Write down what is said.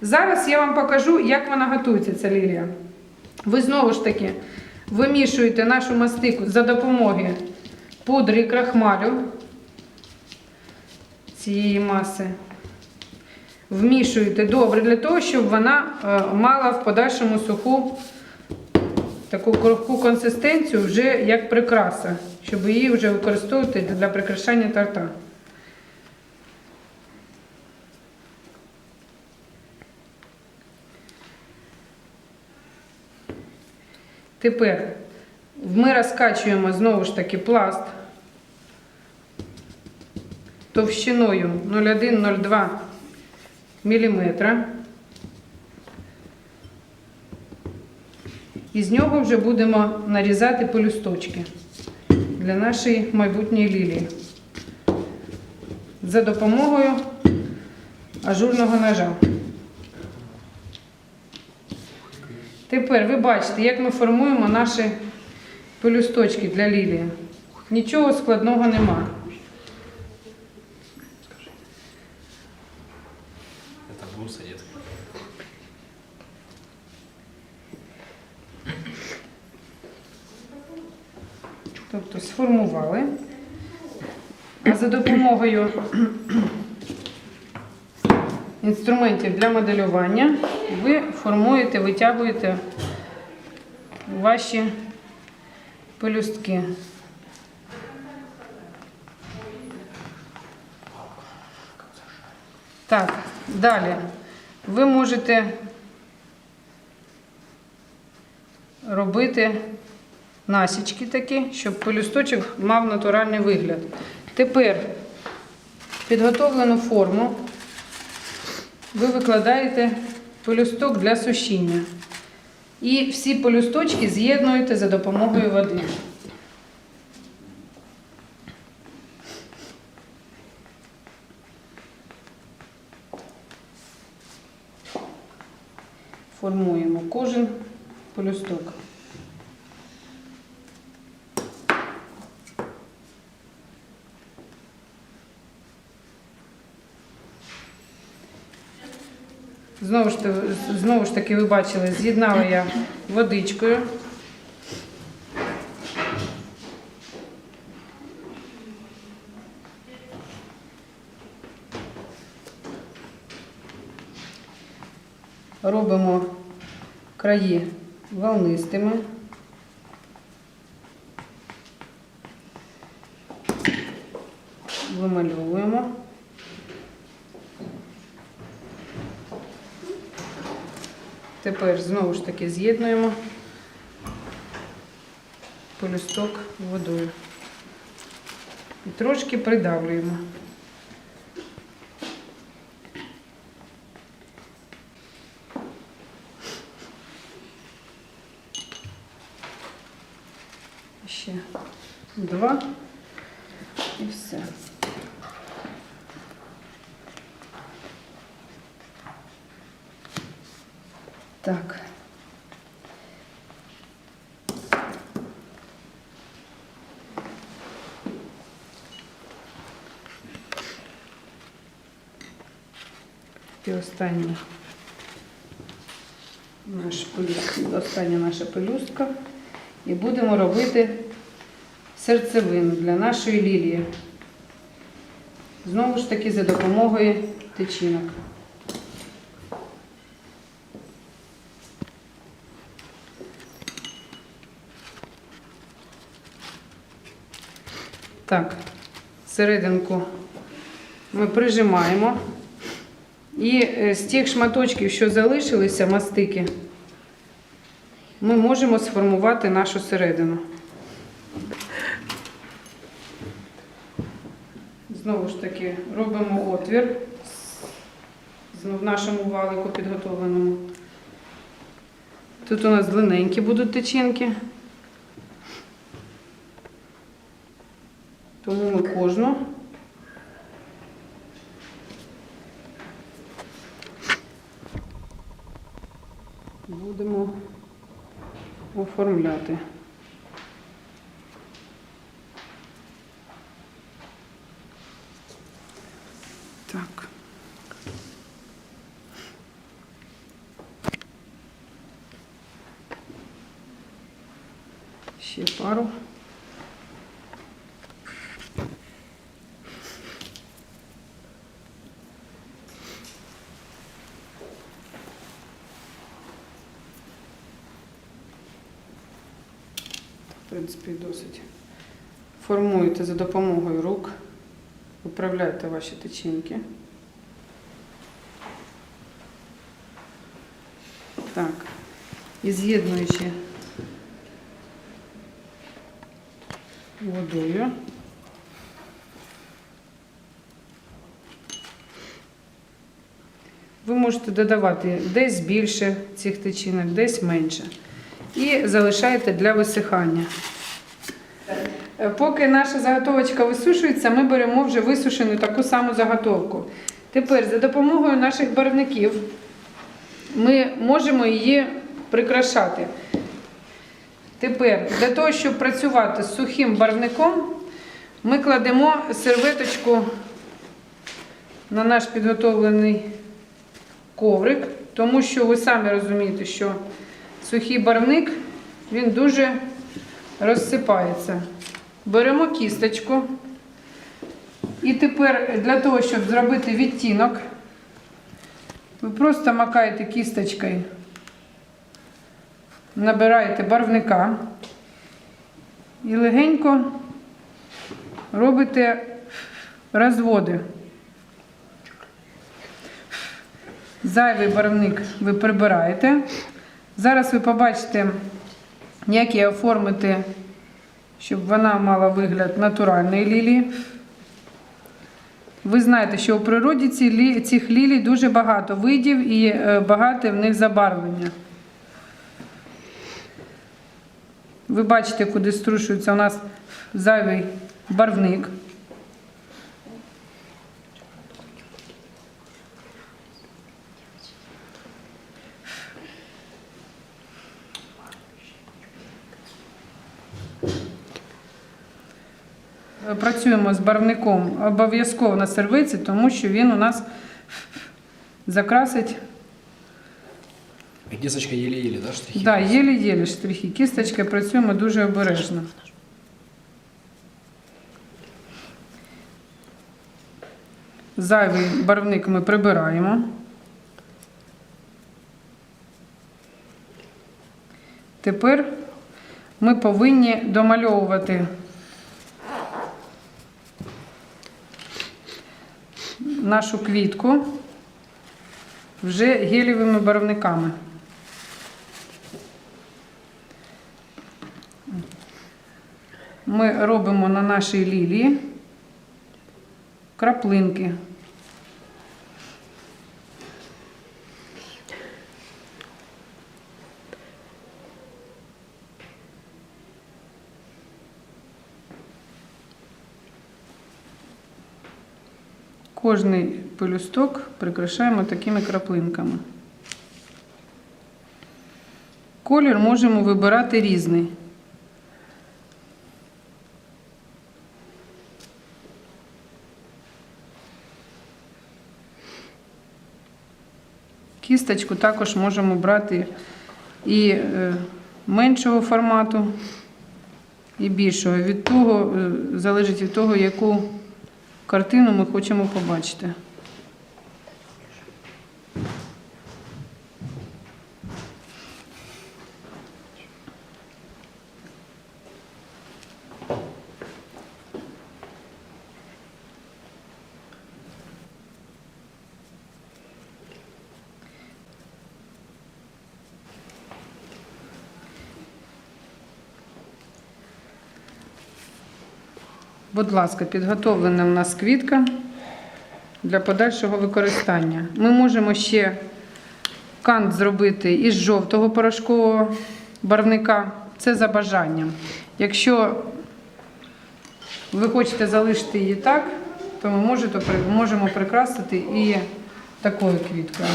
Зараз я вам покажу, як вона готується, ця лілія. Ви знову ж таки вимішуєте нашу мастику за допомогою пудри і крахмалю цієї маси. Вмішуєте добре для того, щоб вона е, мала в подальшому суху таку крохку консистенцію вже як прикраса, щоб її вже використовувати для прикрашання торта. Тепер ми розкачуємо знову ж таки пласт товщиною 0,1-0,2 мм. І з нього вже будемо нарізати пелюсточки для нашої майбутньої лілії за допомогою ажурного ножа. Тепер ви бачите, як ми формуємо наші пелюсточки для лілії. Нічого складного нема. Тобто сформували. А за допомогою інструментів для моделювання ви формуєте, витягуєте ваші пелюстки. Так, далі. Ви можете робити насічки такі, щоб пелюсточок мав натуральний вигляд. Тепер підготовлену форму ви викладаєте пелюсток для сушіння. І всі полюсточки з'єднуєте за допомогою води. Формуємо кожен пелюсток. Знову ж, знову ж таки, ви бачили, з'єднала я водичкою. Робимо краї волнистими. Тепер знову ж таки з'єднуємо полюсток водою. І трошки придавлюємо. Ще два і все. Так. І останнє наш пелюстка, остання наша пелюстка. І будемо робити серцевину для нашої лілії. Знову ж таки за допомогою тичинок. Так, серединку ми прижимаємо. І е, з тих шматочків, що залишилися, мастики, ми можемо сформувати нашу середину. Знову ж таки, робимо отвір в нашому валику підготовленому. Тут у нас длинненькі будуть тичинки. Тому ми кожну будемо оформляти. Так. Ще пару. Принципі, досить. Формуєте за допомогою рук, виправляєте ваші течінки. Так. І з'єднуючи водою. Ви можете додавати десь більше цих течінок, десь менше. І залишаєте для висихання. Е, Поки наша заготовочка висушується, ми беремо вже висушену таку саму заготовку. Тепер за допомогою наших барвників ми можемо її прикрашати. Тепер для того, щоб працювати з сухим барвником, ми кладемо серветочку на наш підготовлений коврик, тому що ви самі розумієте, що сухий барвник він дуже розсипається. Беремо кісточку. І тепер для того, щоб зробити відтінок, ви просто макаєте кісточкою, набираєте барвника і легенько робите розводи. Зайвий барвник ви прибираєте. Зараз ви побачите, як її оформити, щоб вона мала вигляд натуральної лілії. Ви знаєте, що у природі цих лілій дуже багато видів і е, багате в них забарвлення. Ви бачите, куди струшується у нас зайвий барвник. Працюємо з барвником обов'язково на сервиці, тому що він у нас закрасить Кисточка еле-еле, да, штрихи? Да, єлі-єлі штрихи. Кісточкою працюємо дуже обережно. Зайвий барвник ми прибираємо. Тепер ми повинні домальовувати нашу квітку вже гелєвими барвниками. Ми робимо на нашій лілії краплинки. Кожний пелюсток прикрашаємо такими краплинками. Колір можемо вибирати різний. Кісточку також можемо брати і е, меншого формату, і більшого. Від того, е, залежить від того, яку картину ми хочемо побачити. Будь ласка, підготовлена в нас квітка для подальшого використання. Ми можемо ще кант зробити із жовтого порошкового барвника. Це за бажанням. Якщо ви хочете залишити її так, то ми можемо прикрасити і такою квіткою.